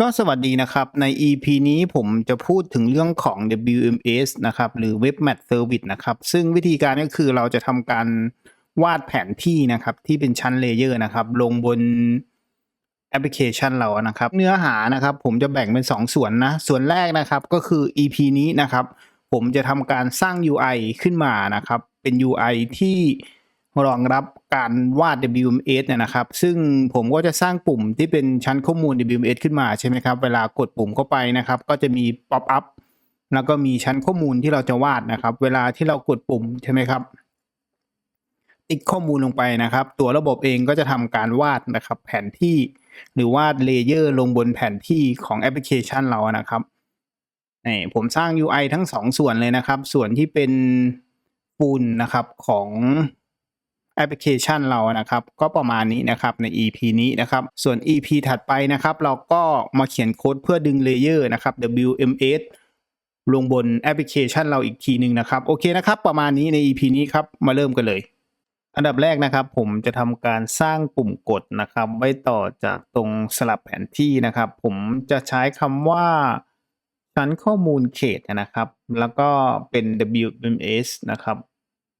ก็สวัสดีนะครับ ใน EP นี้ผมจะพูดถึงเรื่องของ WMS นะครับ หรือ Web Map Service นะครับ ซึ่งวิธีการก็คือเราจะทำการวาดแผนที่นะครับ ที่เป็นชั้นเลเยอร์นะครับ ลงบนแอปพลิเคชันเรานะครับ เนื้อหานะครับ ผมจะแบ่งเป็น 2 ส่วนนะ ส่วนแรกนะครับก็คือ EP นี้นะครับ ผมจะทำการสร้าง UI ขึ้นมานะครับ เป็น UI ที่ รองรับการวาด WMS เนี่ยนะครับ ซึ่งผมก็จะสร้างปุ่มที่เป็นชั้นข้อมูล WMS ขึ้นมาใช่ไหมครับ เวลากดปุ่มเข้าไปนะครับ ก็จะมี pop up แล้วก็มีชั้นข้อมูลที่เราจะวาดนะครับ เวลาที่เรากดปุ่มใช่ไหมครับ ติ๊กข้อมูลลงไปนะครับ ตัวระบบเองก็จะทำการวาดนะครับ แผนที่หรือวาดเลเยอร์ลงบนแผนที่ของแอปพลิเคชันเรานะครับนี่ผมสร้าง UI ทั้งสองส่วนเลยนะครับ ส่วนที่เป็นปูนนะครับของ แอปพลิเคชันเรานะครับ ก็ประมาณนี้นะครับใน EP นี้นะครับ ส่วน EP ถัดไปนะครับ เราก็มาเขียนโค้ดเพื่อดึงเลเยอร์นะครับ WMS ลงบนแอปพลิเคชันเราอีกทีหนึ่งนะครับ โอเคนะครับ ประมาณนี้ใน EP นี้ครับ มาเริ่มกันเลย อันดับแรกนะครับ ผมจะทำการสร้างปุ่มกดนะครับ ไว้ต่อจากตรงสลับแผนที่นะครับ ผมจะใช้คำว่าชั้นข้อมูลเขตนะครับ แล้วก็เป็น WMS นะครับ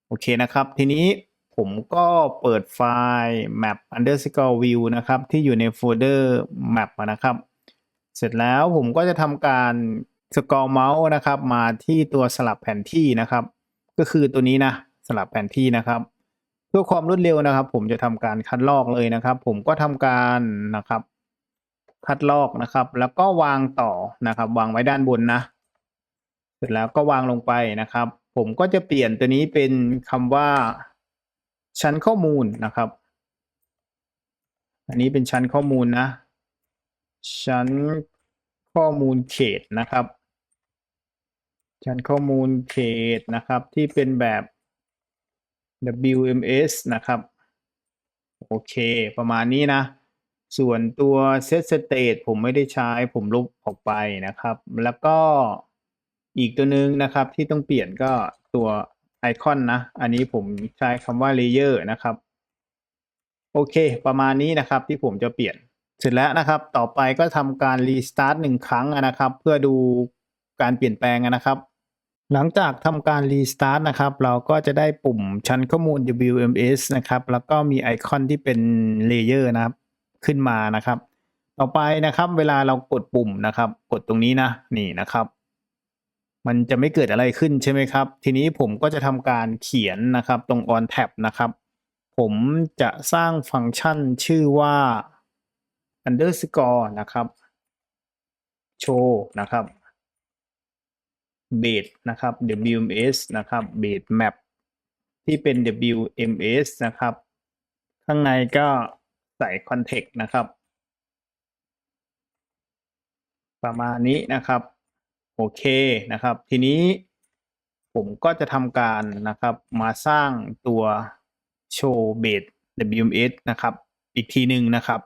โอเคนะครับ ทีนี้ ผมก็เปิดไฟล์ map underscore view นะครับ ที่อยู่ในโฟลเดอร์ map นะครับ เสร็จแล้วผมก็จะทำการสกอร์เมาส์นะครับ มาที่ตัวสลับแผนที่นะครับ ก็คือตัวนี้นะสลับแผนที่นะครับ เพื่อความรวดเร็วนะครับ ผมจะทำการคัดลอกเลยนะครับ ผมก็ทำการนะครับ คัดลอกนะครับ แล้วก็วางต่อนะครับ วางไว้ด้านบนนะ เสร็จแล้วก็วางลงไปนะครับ ผมก็จะเปลี่ยนตัวนี้เป็นคำว่า ชั้นข้อมูลนะครับ อันนี้เป็นชั้นข้อมูลนะ ชั้นข้อมูลเขตนะครับ ชั้นข้อมูลเขตนะครับที่เป็นแบบ WMS นะครับ โอเค ประมาณนี้นะ ส่วนตัว set state ผมไม่ได้ใช้ผมลบออกไปนะครับ แล้วก็อีกตัวหนึ่งนะครับที่ต้องเปลี่ยนก็ตัว ไอคอนนะ อันนี้ผมใช้คำว่า layer นะครับ โอเค ประมาณนี้นะครับที่ผมจะเปลี่ยน เสร็จแล้วนะครับ ต่อไปก็ทำการ restart หนึ่งครั้งนะครับ เพื่อดูการเปลี่ยนแปลงนะครับ หลังจากทำการ restart นะครับ เราก็จะได้ปุ่มชั้นข้อมูล WMS นะครับ แล้วก็มีไอคอนที่เป็น layer นะครับ ขึ้นมานะครับ ต่อไปนะครับ เวลาเรากดปุ่มนะครับ กดตรงนี้นะ นี่นะครับ มันจะไม่เกิดอะไรขึ้นใช่ไหมครับ ทีนี้ผมก็จะทำการเขียนนะครับตรง on tab นะครับ ผมจะสร้างฟังก์ชันชื่อว่า underscore นะครับ show นะครับ base นะครับ WMS นะครับ base map ที่เป็น WMS นะครับ ข้างในก็ใส่ context นะครับ ประมาณนี้นะครับ โอเคนะครับ ทีนี้ผมก็จะทำการนะครับมาสร้างตัว show base WMS นะครับ อีกทีหนึ่งนะครับ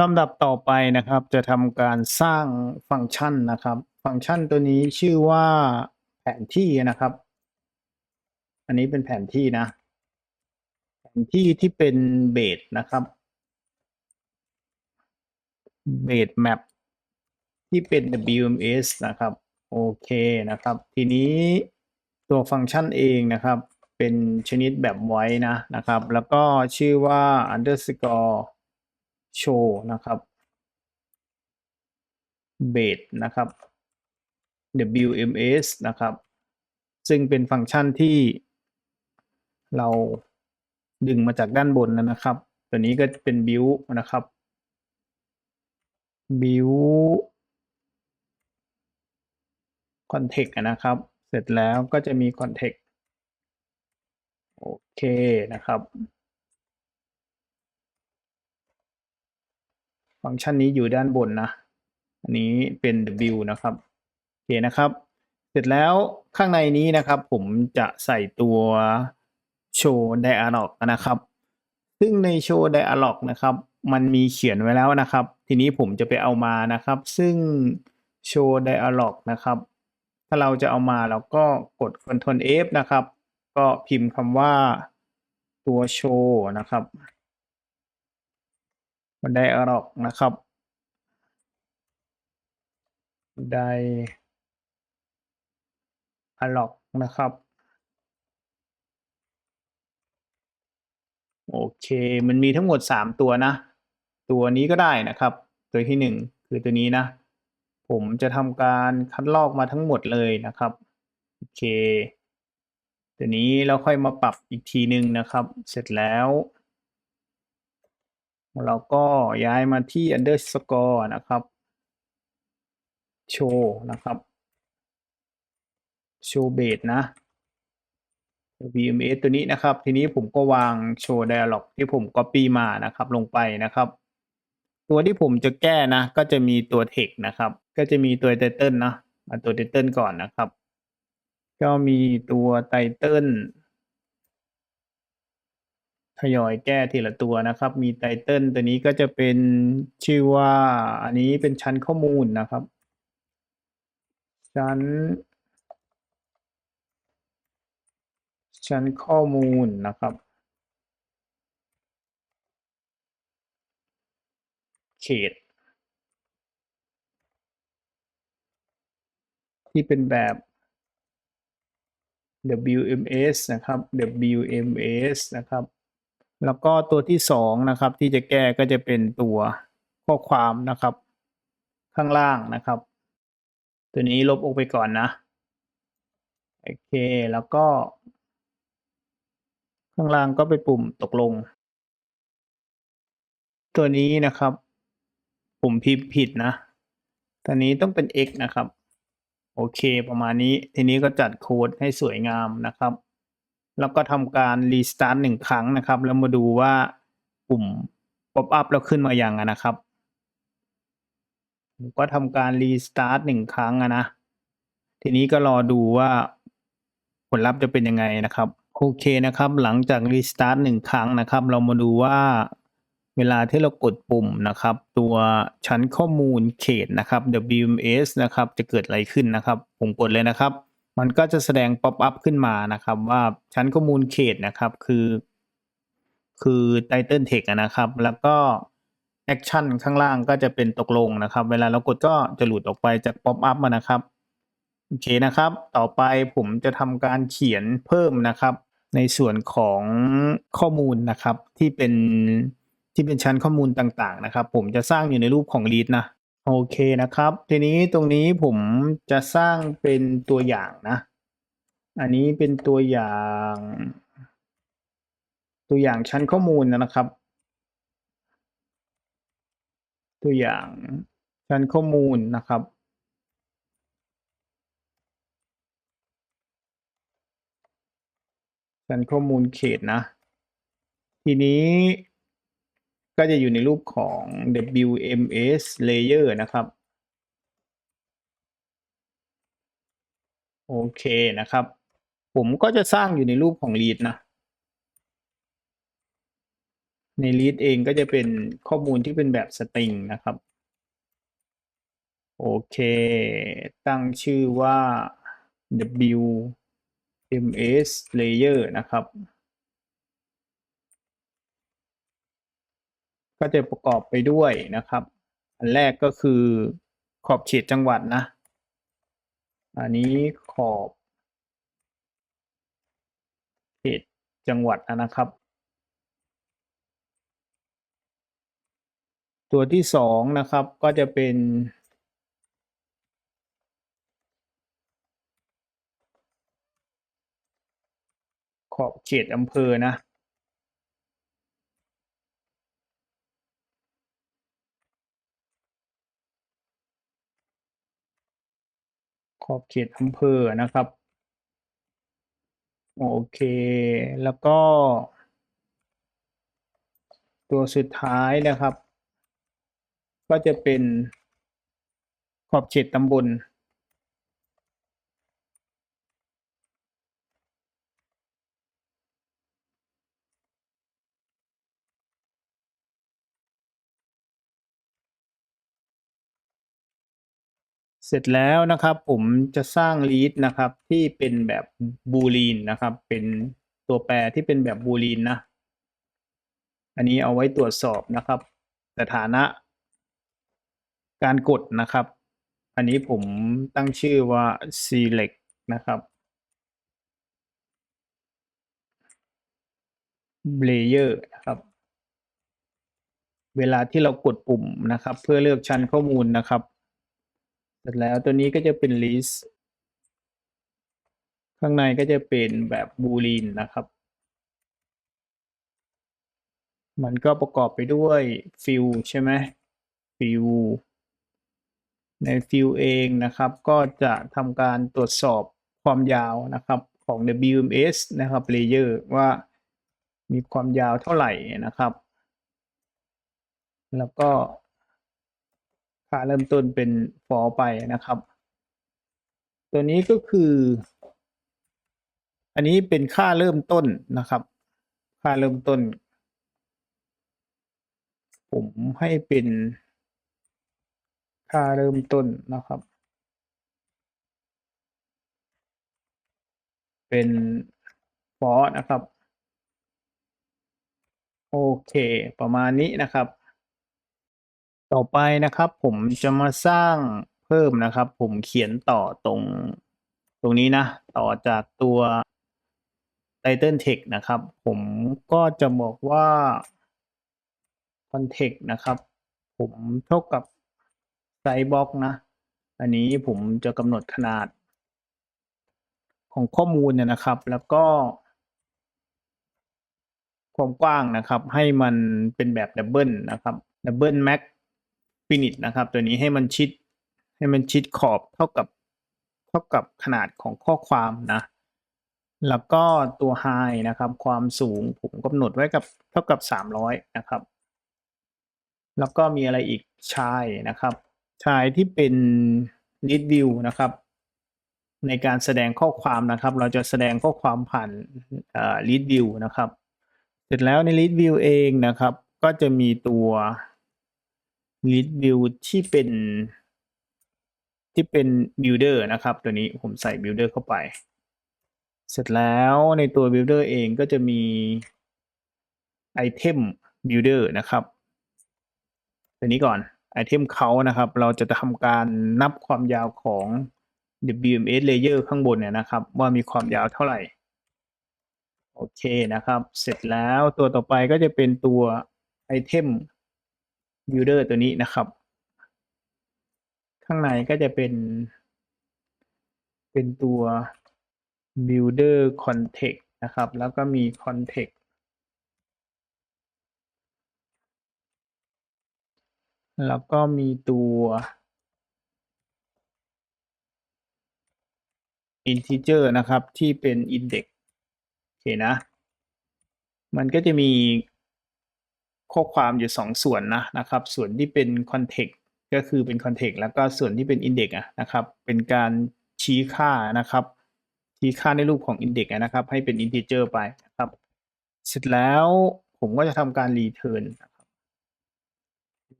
ลำดับต่อไปนะครับ จะทำการสร้างฟังก์ชันนะครับ ฟังก์ชันตัวนี้ชื่อว่าแผนที่นะครับ อันนี้เป็นแผนที่นะ แผนที่ที่เป็นเบสนะครับเบสแมป ที่เป็น WMS นะครับ โอเคนะครับ ทีนี้ตัวฟังก์ชันเองนะครับ เป็นชนิดแบบไว้นะนะครับ แล้วก็ชื่อว่า underscore show นะครับ base นะครับ WMS นะครับ ซึ่งเป็นฟังก์ชันที่เราดึงมาจากด้านบนนะครับ ตัวนี้ก็เป็น build นะครับ build context นะครับ เสร็จแล้วก็จะมี context โอเคนะครับ ฟังก์ชันนี้อยู่ด้านบนนะ อันนี้เป็น W นะครับ โอเคนะครับ เสร็จแล้วข้างในนี้นะครับผมจะใส่ตัว show dialog นะครับ ซึ่งใน show dialog นะครับ มันมีเขียนไว้แล้วนะครับ ทีนี้ผมจะไปเอามานะครับ ซึ่ง show dialog นะครับ ถ้าเราจะเอามาเราก็กด Ctrl F นะครับ ก็พิมพ์คำว่าตัว show นะครับ dialog นะครับ ได้อะล็อกนะครับโอเค มันมีทั้งหมด 3 ตัวนะ ตัวนี้ก็ได้นะครับ ตัวที่ 1 คือตัวนี้นะ ผมจะทำการคัดลอกมาทั้งหมดเลยนะครับ โอเคตัวนี้เราค่อยมาปรับอีกทีหนึ่งนะครับ เสร็จแล้ว เราก็ย้ายมาที่ underscore นะครับ show นะครับ show base นะ VMS ตัวนี้นะครับ ทีนี้ผมก็วาง show dialog ที่ผม copy มานะครับ ลงไปนะครับ ตัวที่ผมจะแก้นะ ก็จะมีตัว text นะครับ ก็จะมีตัว title นะมาตัว title ก่อนนะครับ ก็มีตัว title ทยอยแก้ทีละตัวนะครับ มี title ตัวนี้ก็จะเป็นชื่อว่าอันนี้เป็นชั้นข้อมูลนะครับ ชั้น ชั้นข้อมูลนะครับเขต ที่เป็นแบบ WMS นะครับ WMS นะครับ แล้วก็ตัวที่สองนะครับที่จะแก้ก็จะเป็นตัวข้อความนะครับ ข้างล่างนะครับ ตัวนี้ลบออกไปก่อนนะโอเคแล้วก็ ข้างล่างก็ไปปุ่มตกลง ตัวนี้นะครับ ปุ่มพิมพ์ผิดนะ ตัวนี้ต้องเป็น x นะครับ โอเค ประมาณนี้ ทีนี้ก็จัดโค้ดให้สวยงามนะครับ แล้วก็ทำการรีสตาร์ทหนึ่งครั้งนะครับ แล้วมาดูว่าปุ่ม pop up แล้วขึ้นมาอย่างนะครับผมก็ทำการรีสตาร์ทหนึ่งครั้งนะ ทีนี้ก็รอดูว่าผลลัพธ์จะเป็นยังไงนะครับ โอเคนะครับ หลังจากรีสตาร์ทหนึ่งครั้งนะครับ เรามาดูว่า เวลาที่เรากดปุ่มนะครับ ตัวชั้นข้อมูลเขตนะครับ WMS นะครับ จะเกิดอะไรขึ้นนะครับ ผมกดเลยนะครับ มันก็จะแสดง pop up ขึ้นมานะครับ ว่าชั้นข้อมูลเขตนะครับ คือ คือ title text นะครับ แล้วก็ action ข้างล่างก็จะเป็นตกลงนะครับ เวลาเรากดก็จะหลุดออกไปจาก pop up มานะครับโอเคนะครับ ต่อไปผมจะทำการเขียนเพิ่มนะครับ ในส่วนของข้อมูลนะครับที่เป็น ที่เป็นชั้นข้อมูลต่างๆนะครับ ผมจะสร้างอยู่ในรูปของ lead นะโอเคนะครับ ทีนี้ตรงนี้ผมจะสร้างเป็นตัวอย่างนะ อันนี้เป็นตัวอย่าง ตัวอย่างชั้นข้อมูลนะครับ ตัวอย่างชั้นข้อมูลนะครับชั้นข้อมูลเขตนะ ทีนี้ ก็จะอยู่ในรูปของ WMS layer นะครับ โอเคนะครับ ผมก็จะสร้างอยู่ในรูปของ lead นะ ใน lead เองก็จะเป็นข้อมูลที่เป็นแบบสตริงนะครับ โอเค ตั้งชื่อว่า WMS layer นะครับ ก็จะประกอบไปด้วยนะครับ อันแรกก็คือขอบเขตจังหวัดนะ อันนี้ขอบเขตจังหวัดนะครับ ตัวที่สองนะครับก็จะเป็น ขอบเขตอำเภอนะ อบเขตอำเภอนะครับ โอเค แล้วก็ ตัวสุดท้ายนะครับ ก็จะเป็นขอบเขตตำบล เสร็จแล้วนะครับ ผมจะสร้าง lead นะครับที่เป็นแบบบูลีนนะครับ เป็นตัวแปรที่เป็นแบบบูลีนนะ อันนี้เอาไว้ตรวจสอบนะครับสถานะ การกดนะครับ อันนี้ผมตั้งชื่อว่า select นะครับ layer นะครับเวลาที่เรากดปุ่มนะครับ เพื่อเลือกชั้นข้อมูลนะครับ เสร็จแล้วตัวนี้ก็จะเป็น list ข้างในก็จะเป็นแบบ boolean นะครับ มันก็ประกอบไปด้วย field ใช่ไหม field ใน field เองนะครับ ก็จะทำการตรวจสอบความยาวนะครับของ WMS นะครับ layer ว่ามีความยาวเท่าไหร่นะครับ แล้วก็ ค่าเริ่มต้นเป็น for ไปนะครับ ตัวนี้ก็คือ อันนี้เป็นค่าเริ่มต้นนะครับ ค่าเริ่มต้น ผมให้เป็น ค่าเริ่มต้นนะครับ เป็น for นะครับ โอเค ประมาณนี้นะครับ ต่อไปนะครับผมจะมาสร้างเพิ่มนะครับ ผมเขียนต่อตรง ตรงนี้นะ ต่อจากตัว title text นะครับ ผมก็จะบอกว่า context นะครับ ผมเท่ากับ size box นะ อันนี้ผมจะกำหนดขนาด ของข้อมูลเนี่ยนะครับ แล้วก็ ความกว้างนะครับ ให้มันเป็นแบบดับเบิลนะครับดับเบิลแม็ก ฟินิตนะครับ ตัวนี้ให้มันชิดให้มันชิดขอบเท่ากับเท่ากับขนาดของข้อความนะ แล้วก็ตัว high นะครับ ความสูงผมกำหนดไว้กับเท่ากับ 300 นะครับ แล้วก็มีอะไรอีกชายนะครับ ชายที่เป็น lead view นะครับ ในการแสดงข้อความนะครับ เราจะแสดงข้อความผ่าน lead view นะครับ เสร็จแล้วใน lead view เองนะครับ ก็จะมีตัว lead view ที่เป็นที่เป็น builder นะครับ ตัวนี้ผมใส่ builder เข้าไป เสร็จแล้วในตัว builder เองก็จะมี item builder นะครับตัวนี้ก่อน item count นะครับ เราจะทำการนับความยาวของ WMS layer ข้างบนเนี่ยนะครับ ว่ามีความยาวเท่าไหร่ โอเคนะครับ เสร็จแล้วตัวต่อไปก็จะเป็นตัว item builder ตัวนี้นะครับ ข้างในก็จะเป็น เป็นตัว builder context นะครับ แล้วก็มี context แล้วก็มีตัว integer นะครับที่เป็น index โอเคนะ มันก็จะมี ข้อความอยู่สองส่วนนะนะครับ ส่วนที่เป็น context ก็คือเป็น context แล้วก็ส่วนที่เป็น index อะนะครับ เป็นการชี้ค่านะครับ ชี้ค่าในรูปของ index อะนะครับ ให้เป็น integer ไปนะครับ เสร็จแล้วผมก็จะทำการ return นนะครับ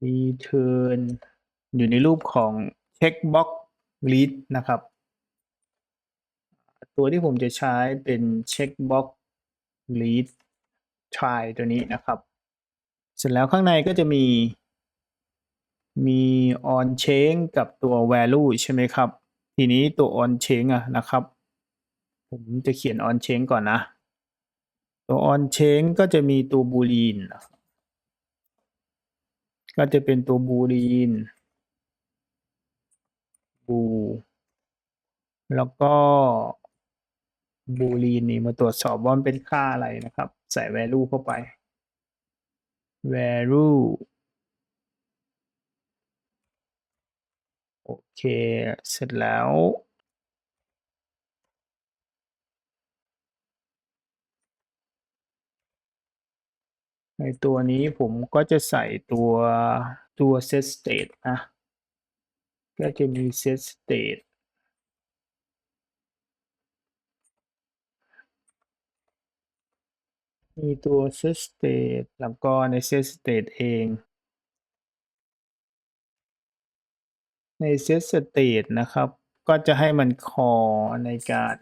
return อยู่ในรูปของ checkbox read นะครับ ตัวที่ผมจะใช้เป็น checkbox read try ตัวนี้นะครับ เสร็จแล้วข้างในก็จะมี มี on change กับตัว value ใช่ไหมครับ ทีนี้ตัว on change อะนะครับ ผมจะเขียน on change ก่อนนะ ตัว on change ก็จะมีตัว boolean นก็จะเป็นตัว boolean bool แล้วก็ boolean นี่มาตรวจสอบว่ามันเป็นค่าอะไรนะครับ ใส่ value เข้าไป value โอเค เสร็จแล้ว ในตัวนี้ผมก็จะใส่ตัวตัว set state นะ ก็จะมี set state มีตัว set state แล้วก็ใน set state เอง ใน set state นะครับ ก็จะให้มัน call ในการ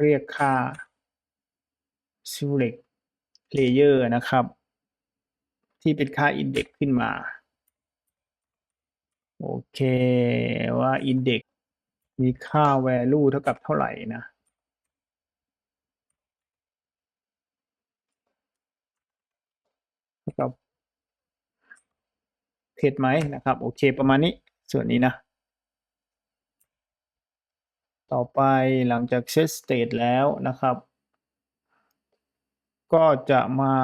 เรียกค่า select layer นะครับ ที่เป็นค่า index ขึ้นมา โอเคว่า index มีค่า value เท่ากับเท่าไหร่นะ เท่ากับ เพจไหมนะครับ โอเคประมาณนี้ส่วนนี้นะ ต่อไปหลังจาก set state แล้วนะครับ ก็จะมา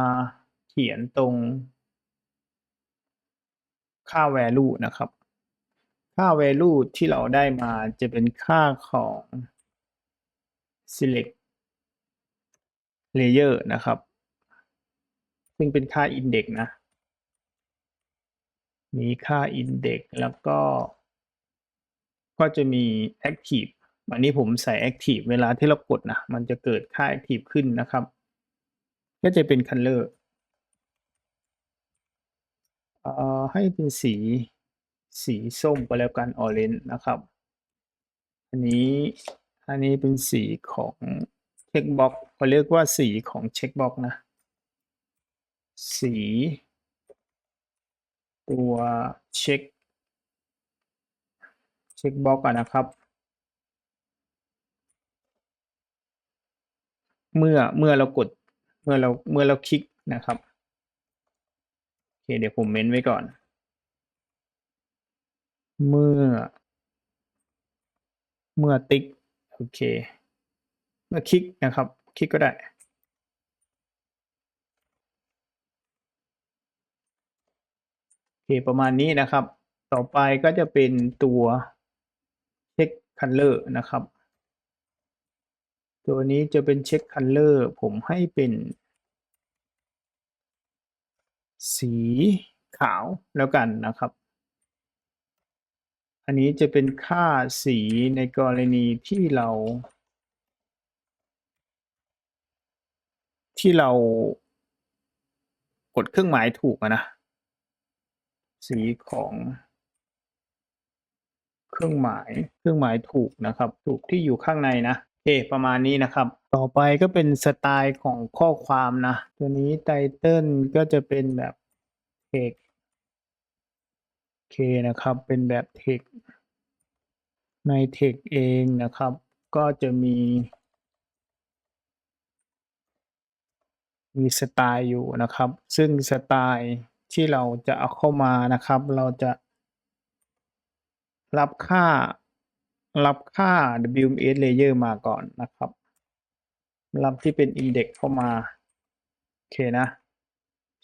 เขียนตรงค่า value นะครับ ค่า value ที่เราได้มาจะเป็นค่าของ select layer นะครับ ซึ่งเป็นค่า index นะ มีค่า index แล้วก็ ก็จะมี active อันนี้ผมใส่ active เวลาที่เรากดนะ มันจะเกิดค่า active ขึ้นนะครับ ก็จะเป็น color เอ่อให้เป็นสี สีส้มก็แล้วกัน orange นะครับ อันนี้อันนี้เป็นสีของ checkbox เขาเรียกว่าสีของ checkbox นะ สี ตัวเช็คเช็คบ็อกอะนะครับ เมื่อเมื่อเรากดเมื่อเราเมื่อเราคลิกนะครับโอเคเดี๋ยวผมเม้นไว้ก่อน เมื่อ เมื่อติ๊กโอเค เมื่อคลิกนะครับ คลิกก็ได้ โอ เคประมาณนี้นะครับ ต่อไปก็จะเป็นตัวเช็คคัลเลอร์นะครับ ตัวนี้จะเป็นเช็คคัลเลอร์ผมให้เป็น สีขาวแล้วกันนะครับ อันนี้จะเป็นค่าสีในกรณีที่เรา ที่เรากดเครื่องหมายถูกนะ สีของเครื่องหมายเครื่องหมายถูกนะครับ ถูกที่อยู่ข้างในนะโอเคประมาณนี้นะครับ ต่อไปก็เป็นสไตล์ของข้อความนะ ตัวนี้ไตเติลก็จะเป็นแบบ text โอเคนะครับ เป็นแบบ text ใน text เองนะครับ ก็จะมี มีสไตล์อยู่นะครับ ซึ่งสไตล์ ที่เราจะเอาเข้ามานะครับ เราจะ รับค่า รับค่า WMS layer มาก่อนนะครับ รับที่เป็น index เข้ามา โอเคนะ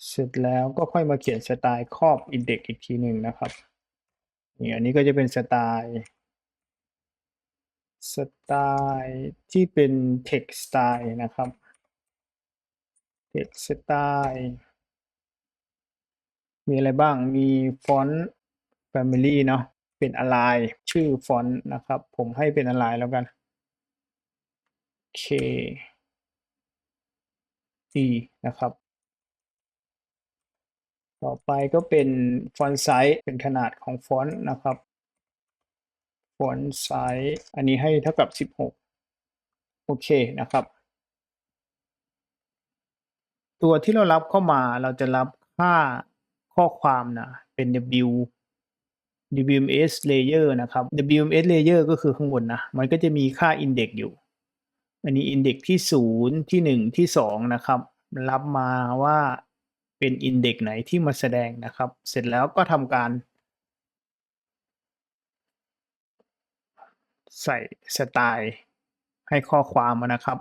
เสร็จแล้วก็ค่อยมาเขียนสไตล์ครอบ index อีกทีหนึ่งนะครับนี่อันนี้ก็จะเป็นสไตล์สไตล์ที่เป็น text style นะครับ text style มีอะไรบ้างมีฟอนต์ family เนาะเป็น align ชื่อฟอนต์นะครับ ผมให้เป็น align แล้วกัน K E นะครับ ต่อไปก็เป็นฟอนต์ไซส์เป็นขนาดของฟอนต์นะครับฟอนต์ไซส์อันนี้ให้เท่ากับ 16 โอเคนะครับ ตัวที่เรารับเข้ามาเราจะรับค่า ข้อความนะเป็น W WMS layer นะครับ WMS layer ก็คือข้างบนนะ มันก็จะมีค่า index อยู่ อันนี้ index ที่ 0 ที่ 1 ที่ 2 นะครับ รับมาว่าเป็น index ไหนที่มาแสดงนะครับ เสร็จแล้วก็ทำการ ใส่สไตล์ให้ข้อความมานะครับ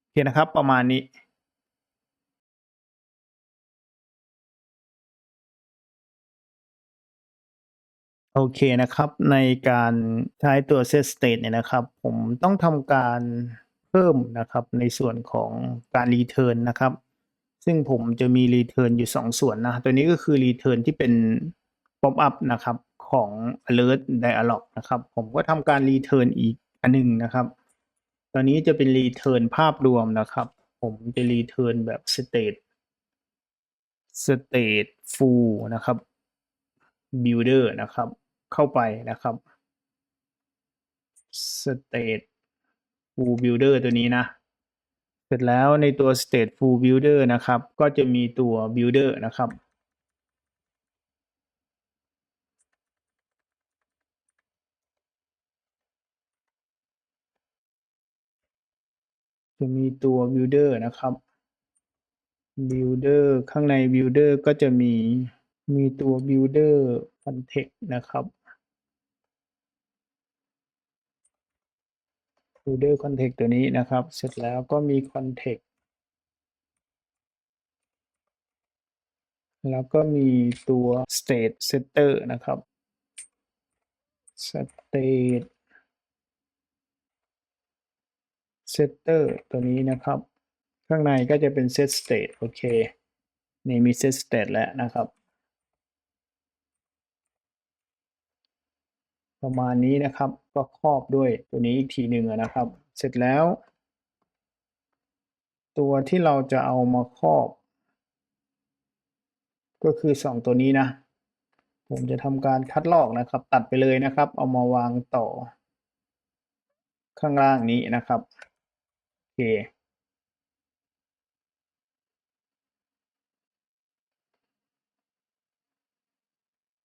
โอเคนะครับ ประมาณนี้ โอเคนะครับ ในการใช้ตัว set state เนี่ยนะครับ ผมต้องทำการเพิ่มนะครับในส่วนของการ return นะครับ ซึ่งผมจะมี return อยู่ 2 ส่วนนะ ตัวนี้ก็คือ return ที่เป็น pop up นะครับของ alert dialog นะครับ ผมก็ทำการ return อีกอันหนึ่งนะครับ ตอนนี้จะเป็น return ภาพรวมนะครับ ผมจะ return แบบ state state full นะครับ builder นะครับ เข้าไปนะครับ state full builder ตัวนี้นะ เสร็จแล้วในตัว state full builder นะครับ ก็จะมีตัว builder นะครับ จะมีตัว builder นะครับ builder ข้างใน builder ก็จะมีมีตัว builder context นะครับ builder context ตัวนี้นะครับ เสร็จแล้วก็มี context แล้วก็มีตัว state setter นะครับ state setter ตัวนี้นะครับ ข้างในก็จะเป็น set state โอเค นี่มี set state แล้วนะครับ ประมาณนี้นะครับ ก็ครอบด้วยตัวนี้อีกทีหนึ่งนะครับ เสร็จแล้ว ตัวที่เราจะเอามาครอบ ก็คือสองตัวนี้นะ ผมจะทำการคัดลอกนะครับ ตัดไปเลยนะครับ เอามาวางต่อ ข้างล่างนี้นะครับโอเค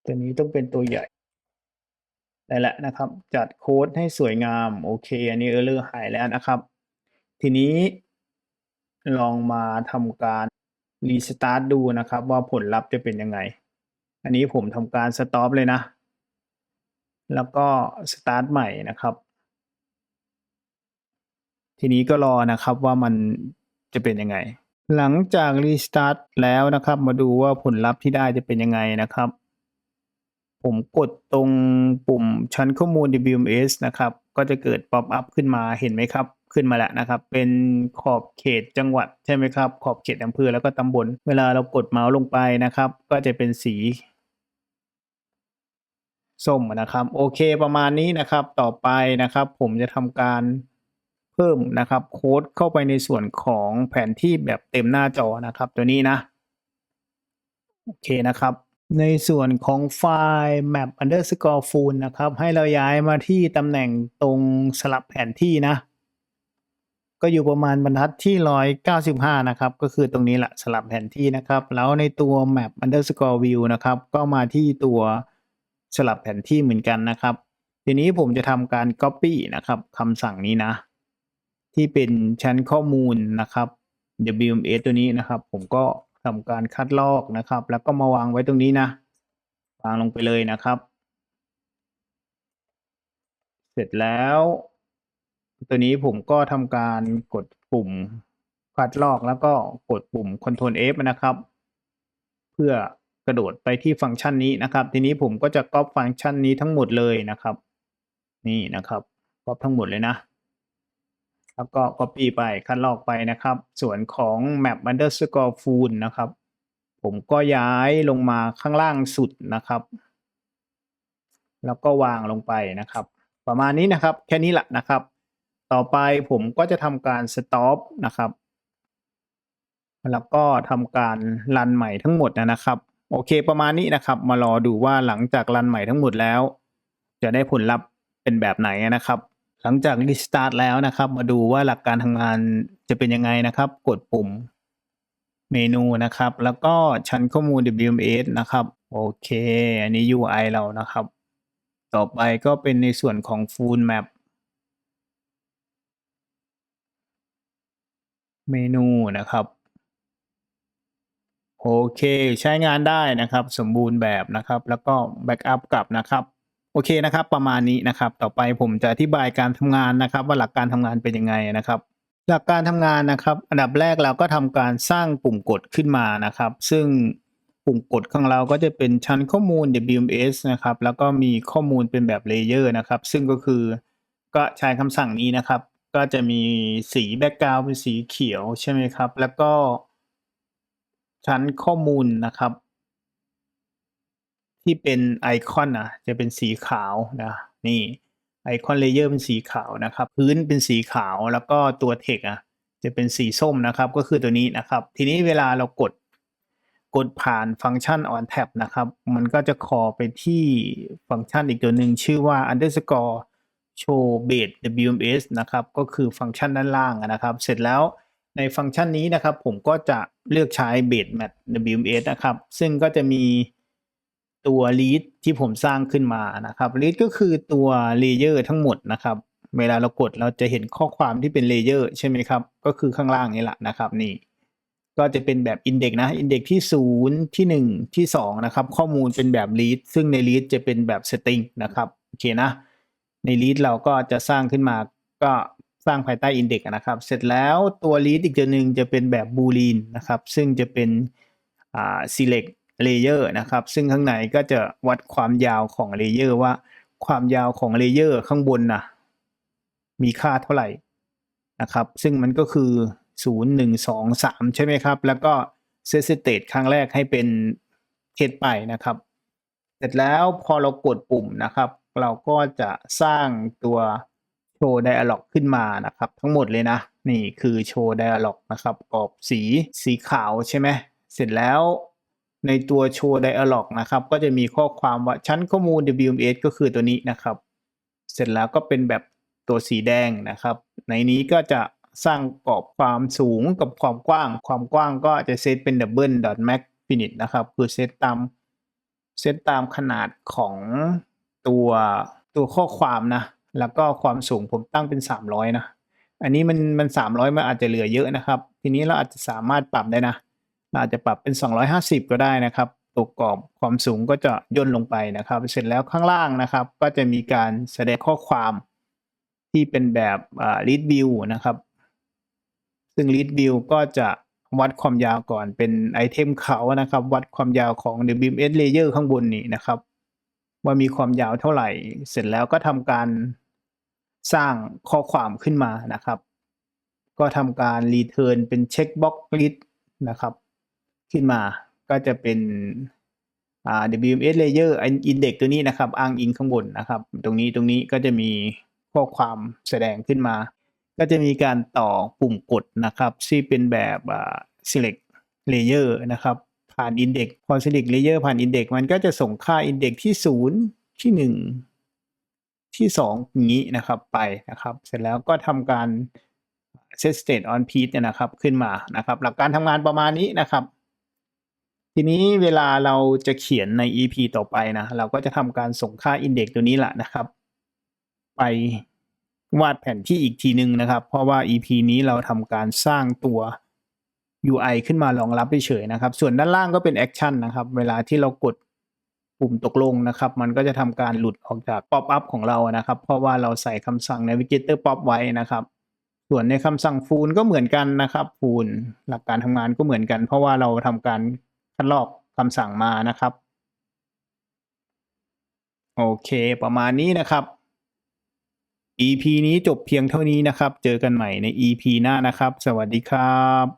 ตัวนี้ต้องเป็นตัวใหญ่ ได้แล้วนะครับ จัดโค้ดให้สวยงาม โอเค อันนี้เออเลอร์หายแล้วนะครับ ทีนี้ลองมาทำการรีสตาร์ทดูนะครับ ว่าผลลัพธ์จะเป็นยังไง อันนี้ผมทำการสต็อปเลยนะ แล้วก็สตาร์ทใหม่นะครับ ทีนี้ก็รอนะครับว่ามันจะเป็นยังไง หลังจากรีสตาร์ทแล้วนะครับ มาดูว่าผลลัพธ์ที่ได้จะเป็นยังไงนะครับ ผมกดตรงปุ่มชั้นข้อมูล WMS นะครับ ก็จะเกิดป๊อปอัพขึ้นมาเห็นไหมครับ ขึ้นมาแล้วนะครับ เป็นขอบเขตจังหวัดใช่ไหมครับ ขอบเขตอำเภอแล้วก็ตำบล เวลาเรากดเมาส์ลงไปนะครับ ก็จะเป็นสีส้มนะครับ โอเคประมาณนี้นะครับ ต่อไปนะครับ ผมจะทำการเพิ่มนะครับ โค้ดเข้าไปในส่วนของแผนที่แบบเต็มหน้าจอนะครับ ตัวนี้นะ โอเคนะครับ ในส่วนของไฟล์ map underscore full นะครับ ให้เราย้ายมาที่ตำแหน่งตรงสลับแผนที่นะ ก็อยู่ประมาณบรรทัดที่ 195 นะครับ ก็คือตรงนี้แหละสลับแผนที่นะครับ แล้วในตัว map underscore view นะครับ ก็มาที่ตัวสลับแผนที่เหมือนกันนะครับ ทีนี้ผมจะทำการ copy นะครับคำสั่งนี้นะ ที่เป็นชั้นข้อมูลนะครับ WMS ตัวนี้นะครับ ผมก็ ทำการคัดลอกนะครับ แล้วก็มาวางไว้ตรงนี้นะวางลงไปเลยนะครับ เสร็จแล้ว ตัวนี้ผมก็ทำการกดปุ่มคัดลอกแล้วก็กดปุ่ม Ctrl F นะครับ เพื่อกระโดดไปที่ฟังก์ชันนี้นะครับ ทีนี้ผมก็จะก๊อปฟังก์ชันนี้ทั้งหมดเลยนะครับ นี่นะครับก๊อปทั้งหมดเลยนะ แล้วก็ copy ไปคัดลอกไปนะครับ ส่วนของ map underscore full นะครับ ผมก็ย้ายลงมาข้างล่างสุดนะครับ แล้วก็วางลงไปนะครับ ประมาณนี้นะครับ แค่นี้แหละนะครับ ต่อไปผมก็จะทำการ stop นะครับ แล้วก็ทำการรันใหม่ทั้งหมดนะครับ โอเคประมาณนี้นะครับ มารอดูว่าหลังจากรันใหม่ทั้งหมดแล้ว จะได้ผลลัพธ์เป็นแบบไหนนะครับ หลังจากรีสตาร์ทแล้วนะครับ มาดูว่าหลักการทำงานจะเป็นยังไงนะครับ กดปุ่มเมนูนะครับ แล้วก็ชั้นข้อมูล WMS นะครับ โอเค อันนี้ UI เรานะครับ ต่อไปก็เป็นในส่วนของ Full Map เมนูนะครับ โอเค ใช้งานได้นะครับ สมบูรณ์แบบนะครับ แล้วก็แบ็กอัพกลับนะครับ โอเคนะครับ ประมาณนี้นะครับ ต่อไปผมจะอธิบายการทำงานนะครับ ว่าหลักการทำงานเป็นยังไงนะครับ หลักการทำงานนะครับ อันดับแรกเราก็ทำการสร้างปุ่มกดขึ้นมานะครับ ซึ่งปุ่มกดของเราก็จะเป็นชั้นข้อมูล WMS นะครับ แล้วก็มีข้อมูลเป็นแบบเลเยอร์นะครับ ซึ่งก็คือก็ใช้คำสั่งนี้นะครับ ก็จะมีสีแบ็กกราวด์เป็นสีเขียวใช่ไหมครับ แล้วก็ชั้นข้อมูลนะครับ ที่เป็นไอคอนนะจะเป็นสีขาวนะนี่ไอคอนเลเยอร์เป็นสีขาวนะครับ พื้นเป็นสีขาวแล้วก็ตัวเทคอะจะเป็นสีส้มนะครับก็คือตัวนี้นะครับ ทีนี้เวลาเรากดกดผ่านฟังก์ชัน on tab นะครับ มันก็จะคอไปที่ฟังก์ชันอีกตัวหนึ่งชื่อว่า underscore show base WMS นะครับ ก็คือฟังก์ชันด้านล่างนะครับ เสร็จแล้วในฟังก์ชันนี้นะครับ ผมก็จะเลือกใช้ base mat WMS นะครับ ซึ่งก็จะมี ตัว lead ที่ผมสร้างขึ้นมานะครับ lead ก็คือตัว layer ทั้งหมดนะครับ เวลาเรากดเราจะเห็นข้อความที่เป็นเลเยอร์ใช่ไหมครับ ก็คือข้างล่างนี่แหละนะครับนี่ ก็จะเป็นแบบอินเด็กนะอินเด็กที่ศูนย์ที่หนึ่งที่สองนะครับ ข้อมูลเป็นแบบ read ซึ่งใน read จะเป็นแบบ string นะครับโอเคนะ ใน read เราก็จะสร้างขึ้นมาก็สร้างภายใต้อินเด็กนะครับ เสร็จแล้วตัว read อีกตัวหนึ่งจะเป็นแบบ boolean นะครับ ซึ่งจะเป็น อ่า select layer นะครับ ซึ่งข้างในก็จะวัดความยาวของ layer ว่า ความยาวของ layer ข้างบนนะมีค่าเท่าไหร่นะครับ ซึ่งมันก็คือ 0 1 2 3 ใช่ไหมครับ แล้วก็ set state ครั้งแรกให้เป็นเทสไปนะครับ เสร็จแล้วพอเรากดปุ่มนะครับ เราก็จะสร้างตัวโชว์ dialog ขึ้นมานะครับ ทั้งหมดเลยนะ นี่คือโชว์ dialog นะครับกรอบสีสีขาวใช่ไหมเสร็จแล้ว ในตัวโชว์ dialog นะครับ ก็จะมีข้อความว่าชั้นข้อมูล WMS ก็คือตัวนี้นะครับ เสร็จแล้วก็เป็นแบบตัวสีแดงนะครับ ในนี้ก็จะสร้างกรอบความสูงกับความกว้าง ความกว้างก็จะเซตเป็น double dot max finite นะครับ คือเซตตามเซตตามขนาดของตัวตัวข้อความนะ แล้วก็ความสูงผมตั้งเป็น 300 นะ อันนี้มันมัน300 มันอาจจะเหลือเยอะนะครับ ทีนี้เราอาจจะสามารถปรับได้นะ อาจจะปรับเป็น 250 ก็ได้นะครับตัวกรอบความสูงก็จะย่นลงไปนะครับ เสร็จแล้วข้างล่างนะครับ ก็จะมีการแสดงข้อความที่เป็นแบบอ่า read view นะครับ ซึ่ง read view ก็จะวัดความยาวก่อนเป็นไอเทมเขานะครับ วัดความยาวของ WMS layer ข้างบนนี้นะครับ ว่ามีความยาวเท่าไหร่ เสร็จแล้วก็ทำการสร้างข้อความขึ้นมานะครับ ก็ทำการ return เป็น checkbox read นะครับ ขึ้นมาก็จะเป็นอ่า WMS layer index ตัวนี้นะครับ อ้างอิงข้างบนนะครับ ตรงนี้ตรงนี้ก็จะมีข้อความแสดงขึ้นมา ก็จะมีการต่อปุ่มกดนะครับที่เป็นแบบอ่า select layer นะครับ ผ่าน index พอ select layer ผ่าน index มันก็จะส่งค่า index ที่ 0 ที่ 1 ที่2อย่างนี้นะครับไปนะครับ เสร็จแล้วก็ทำการ set state on page เนี่ยนะครับขึ้นมานะครับ หลักการทำงานประมาณนี้นะครับ ทีนี้เวลาเราจะเขียนใน EP ต่อไปนะ เราก็จะทำการส่งค่า index ตัวนี้แหละนะครับ ไปวาดแผนที่อีกทีหนึ่งนะครับ เพราะว่า EP นี้เราทำการสร้างตัว UI ขึ้นมารองรับเฉยๆนะครับ ส่วนด้านล่างก็เป็น Action นนะครับ เวลาที่เรากดปุ่มตกลงนะครับ มันก็จะทำการหลุดออกจาก Pop up ของเรานะครับ เพราะว่าเราใส่คำสั่ง Navigator Pop ไว้นะครับ ส่วนในคำสั่งฟูลก็เหมือนกันนะครับฟูลหลักการทำงานก็เหมือนกัน เพราะว่าเราทำการ คัดลอกคำสั่งมานะครับ โอเค ประมาณนี้นะครับ EP นี้จบเพียงเท่านี้นะครับ เจอกันใหม่ใน EP หน้านะครับ สวัสดีครับ